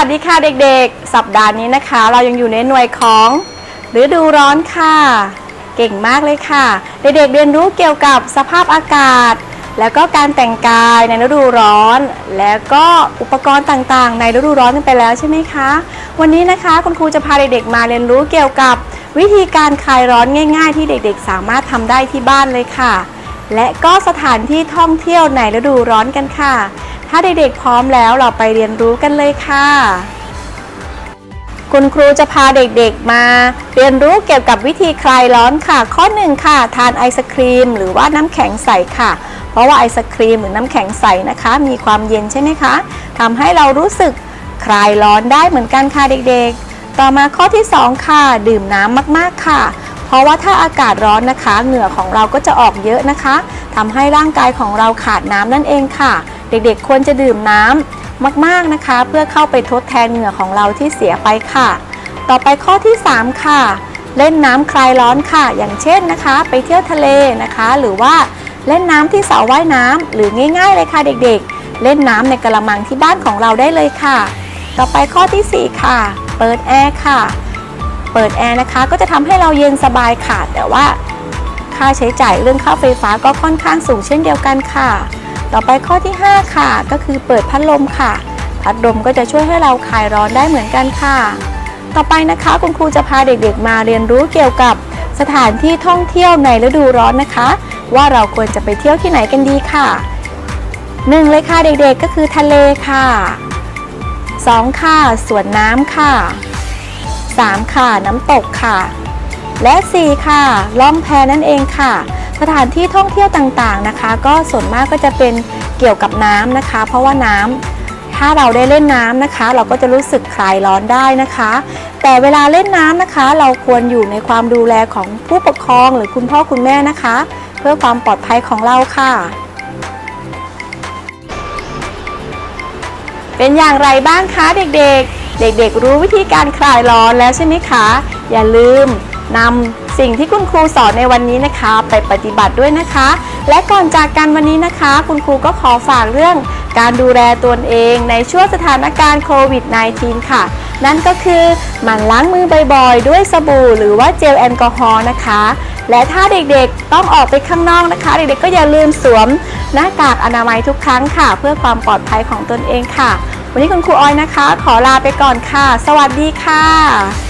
ัสดีค่ะเด็กๆ สัปดาห์นี้นะคะ เรายังอยู่ในหน่วยของฤดูร้อนค่ะ เก่งมากเลยค่ะ เด็กๆเรียนรู้เกี่ยวกับสภาพอากาศ แล้วก็การแต่งกายในฤดูร้อน แล้วก็อุปกรณ์ต่างๆ ในฤดูร้อนกันไปแล้วใช่ไหมคะ วันนี้นะคะคุณครูจะพาเด็กๆ มาเรียนรู้เกี่ยวกับวิธีการคลายร้อนง่ายๆ ที่เด็กๆ สามารถทำได้ที่บ้านเลยค่ะ และก็สถานที่ท่องเที่ยวในฤดูร้อนกันค่ะ ถ้าเด็กๆพร้อมแล้วเราไปเรียนรู้กันเลยค่ะ คุณครูจะพาเด็กๆมาเรียนรู้เกี่ยวกับวิธีคลายร้อนค่ะ ข้อหนึ่งค่ะ ทานไอศครีม หรือว่าน้ำแข็งใสค่ะ เพราะว่าไอศครีมหรือน้ำแข็งใสนะคะ มีความเย็นใช่ไหมคะทำให้เรารู้สึกคลายร้อนได้เหมือนกันค่ะเด็กๆ ต่อมาข้อที่สองค่ะ ดื่มน้ำมากๆค่ะ เพราะว่าถ้าอากาศร้อนนะคะ เหงื่อของเราก็จะออกเยอะนะคะทำให้ร่างกายของเราขาดน้ำนั่นเองค่ะ เด็กๆควรจะดื่มน้ำมากๆนะคะ เพื่อเข้าไปทดแทนเหงื่อของเราที่เสียไปค่ะ ต่อไปข้อที่ 3 ค่ะ เล่นน้ำคลายร้อนค่ะ อย่างเช่นนะคะ ไปเที่ยวทะเลนะคะ หรือว่าเล่นน้ำที่สระว่ายน้ำหรือง่าย ๆ เลยค่ะเด็กๆ เล่นน้ำในกระมังที่บ้านของเราได้เลยค่ะ ต่อไปข้อทีสี่4 ค่ะ เปิดแอร์ค่ะ เปิดแอร์นะคะก็จะทำให้เราเย็นสบายค่ะ แต่ว่าค่าใช้จ่ายเรื่องค่าไฟฟ้าก็ค่อนข้างสูงเช่นเดียวกันค่ะ ต่อไปข้อที่ 5 ค่ะ ก็คือเปิดพัดลมค่ะ พัดลมก็จะช่วยให้เราคลายร้อนได้เหมือนกันค่ะ ต่อไปนะคะคุณครูจะพาเด็กๆ มาเรียนรู้เกี่ยวกับสถานที่ท่องเที่ยวในฤดูร้อนนะคะ ว่าเราควรจะไปเที่ยวที่ไหนกันดีค่ะหนึ่งเลยค่ะเด็กๆก็คือทะเลค่ะสองค่ะสวนน้ำค่ะสามค่ะน้ำตกค่ะ และสี่ค่ะล่องแพนั่นเองค่ะ สถานที่ท่องเที่ยวต่างๆนะคะ ก็ส่วนมากก็จะเป็นเกี่ยวกับน้ำนะคะ เพราะว่าน้ำถ้าเราได้เล่นน้ำนะคะ เราก็จะรู้สึกคลายร้อนได้นะคะ แต่เวลาเล่นน้ำนะคะ เราควรอยู่ในความดูแลของผู้ปกครองหรือคุณพ่อคุณแม่นะคะ เพื่อความปลอดภัยของเราค่ะ เป็นอย่างไรบ้างคะเด็กๆ เด็กๆ รู้วิธีการคลายร้อนแล้วใช่ไหมคะ อย่าลืมนำ สิ่งที่คุณครูสอนในวันนี้นะคะ ไปปฏิบัติด้วยนะคะ และก่อนจากกันวันนี้นะคะ คุณครูก็ขอฝากเรื่องการดูแลตนเองในช่วงสถานการณ์โควิด -19 ค่ะ นั่นก็คือหมั่นล้างมือบ่อยๆ ด้วยสบู่หรือว่าเจลแอลกอฮอล์นะคะ และถ้าเด็กๆต้องออกไปข้างนอกนะคะ เด็กๆก็อย่าลืมสวมหน้ากากอนามัยทุกครั้งค่ะ เพื่อความปลอดภัยของตนเองค่ะ วันนี้คุณครูออยนะคะ ขอลาไปก่อนค่ะ สวัสดีค่ะ